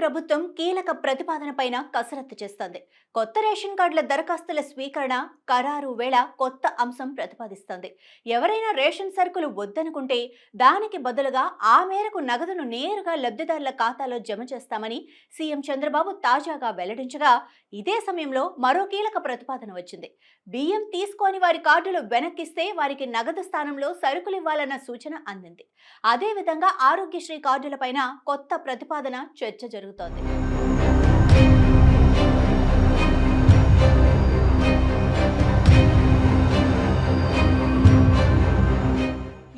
ప్రభుత్వం కీలక ప్రతిపాదనపైన కసరత్తు చేస్తోంది. కొత్త రేషన్ కార్డుల దరఖాస్తుల స్వీకరణ ఖరారు వేళ కొత్త అంశం ప్రతిపాదిస్తోంది. ఎవరైనా రేషన్ సరుకులు వద్దనుకుంటే దానికి బదులుగా ఆ మేరకు నగదును నేరుగా లబ్ధిదారుల ఖాతాలో జమ చేస్తామని సీఎం చంద్రబాబు తాజాగా వెల్లడించగా ఇదే సమయంలో మరో కీలక ప్రతిపాదన వచ్చింది. బియ్యం తీసుకోని వారి కార్డులు వెనక్కిస్తే వారికి నగదు స్థానంలో సరుకులు ఇవ్వాలన్న సూచన అందింది. అదేవిధంగా ఆరోగ్యశ్రీ కార్డులపైన కొత్త ప్రతిపాదన చర్చ జరుగుతుంది. 歌で。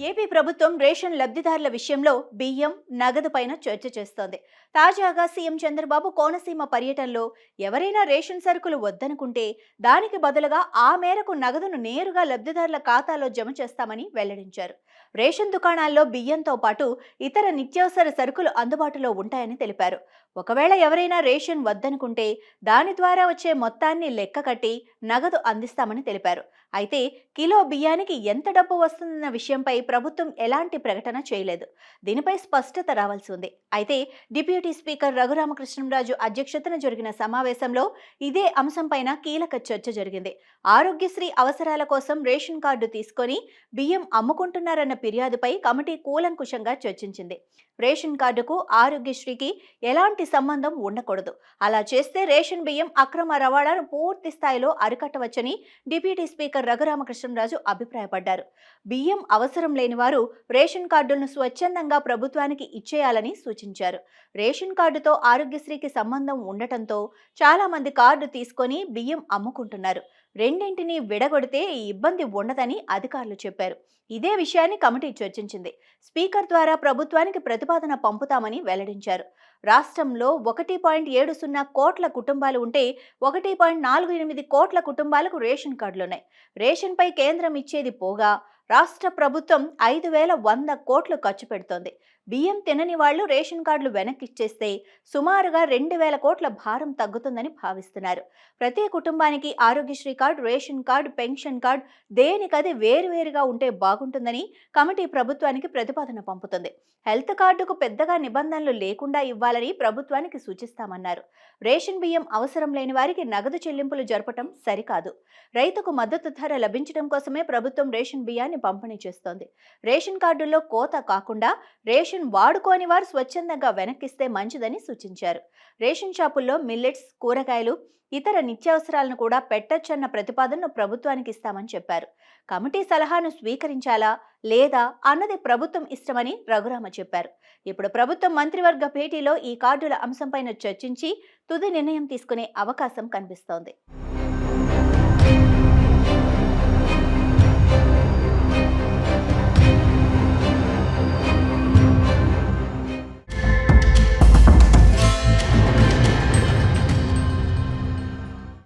ఏపీ ప్రభుత్వం రేషన్ లబ్ధిదారుల విషయంలో బియ్యం నగదు పైన చర్చ చేస్తోంది. తాజాగా సీఎం చంద్రబాబు కోనసీమ పర్యటనలో ఎవరైనా రేషన్ సరుకులు వద్దనుకుంటే దానికి బదులుగా ఆ మేరకు నగదును నేరుగా లబ్ధిదారుల ఖాతాలో జమ చేస్తామని వెల్లడించారు. రేషన్ దుకాణాల్లో బియ్యంతో పాటు ఇతర నిత్యావసర సరుకులు అందుబాటులో ఉంటాయని తెలిపారు. ఒకవేళ ఎవరైనా రేషన్ వద్దనుకుంటే దాని ద్వారా వచ్చే మొత్తాన్ని లెక్క కట్టి నగదు అందిస్తామని తెలిపారు. అయితే కిలో బియ్యానికి ఎంత డబ్బు వస్తుందన్న విషయంపై ప్రభుత్వం ఎలాంటి ప్రకటన చేయలేదు. దీనిపై స్పష్టత రావాల్సి ఉంది. అయితే డిప్యూటీ స్పీకర్ రఘురామకృష్ణంరాజు అధ్యక్షతన జరిగిన సమావేశంలో ఇదే అంశంపైన కీలక చర్చ జరిగింది. ఆరోగ్యశ్రీ అవసరాల కోసం రేషన్ కార్డు తీసుకొని బియ్యం అమ్ముకుంటున్నారన్న ఫిర్యాదుపై కమిటీ కూలంకుషంగా చర్చించింది. రేషన్ కార్డుకు ఆరోగ్యశ్రీకి ఎలాంటి సంబంధం ఉండకూడదు. అలా చేస్తే రేషన్ బియ్యం అక్రమ రవాణాను పూర్తి స్థాయిలో అరికట్టవచ్చని డిప్యూటీ స్పీకర్ రఘురామకృష్ణరాజు అభిప్రాయపడ్డారు. బియ్యం అవసరం లేని వారు రేషన్ కార్డులను స్వచ్ఛందంగా ప్రభుత్వానికి ఇచ్చేయాలని సూచించారు. రేషన్ కార్డుతో ఆరోగ్యశ్రీకి సంబంధం ఉండటంతో చాలామంది కార్డు తీసుకొని బియ్యం అమ్ముకుంటున్నారు. రెండింటిని విడగొడితే ఈ ఇబ్బంది ఉండదని అధికారులు చెప్పారు. ఇదే విషయాన్ని కమిటీ చర్చించింది. స్పీకర్ ద్వారా ప్రభుత్వానికి ప్రతిపాదన పంపుతామని వెల్లడించారు. రాష్ట్రంలో ఒకటి పాయింట్ ఏడు సున్నా కోట్ల కుటుంబాలు ఉంటే ఒకటి పాయింట్ నాలుగు ఎనిమిది కోట్ల కుటుంబాలకు రేషన్ కార్డులున్నాయి. రేషన్పై కేంద్రం ఇచ్చేది పోగా రాష్ట్ర ప్రభుత్వం ఐదు వేల వంద కోట్లు ఖర్చు పెడుతోంది. బియ్యం తినని వాళ్ళు రేషన్ కార్డులు వెనక్కిచ్చేస్తే సుమారుగా రెండు వేల కోట్ల భారం తగ్గుతుందని భావిస్తున్నారు. ప్రతి కుటుంబానికి Aarogyasri card ration card pension card దేనికది వేరువేరుగా ఉంటే బాగుంటుందని కమిటీ ప్రభుత్వానికి ప్రతిపాదన పంపుతుంది. హెల్త్ కార్డుకు పెద్దగా నిబంధనలు లేకుండా ఇవ్వాలని ప్రభుత్వానికి సూచిస్తామన్నారు. రేషన్ బియ్యం అవసరం లేని వారికి నగదు చెల్లింపులు జరపటం సరికాదు. రైతుకు మద్దతు ధర లభించడం కోసమే ప్రభుత్వం రేషన్ బియ్యాన్ని పంపిణీ చేస్తోంది. రేషన్ కార్డుల్లో కోత కాకుండా రేషన్ రేషన్ వాడుకోని వారు స్వచ్ఛందంగా వెనక్కిస్తే మంచిదని సూచించారు. రేషన్ షాపుల్లో మిల్లెట్స్ కూరగాయలు ఇతర నిత్యావసరాలను కూడా పెట్టొచ్చన్న ప్రతిపాదనను ప్రభుత్వానికి ఇస్తామని చెప్పారు. కమిటీ సలహాను స్వీకరించాలా లేదా అన్నది ప్రభుత్వం ఇష్టమని రఘురామ చెప్పారు. ఇప్పుడు ప్రభుత్వం మంత్రివర్గ భేటీలో ఈ కార్డుల అంశంపైన చర్చించి తుది నిర్ణయం తీసుకునే అవకాశం కనిపిస్తోంది.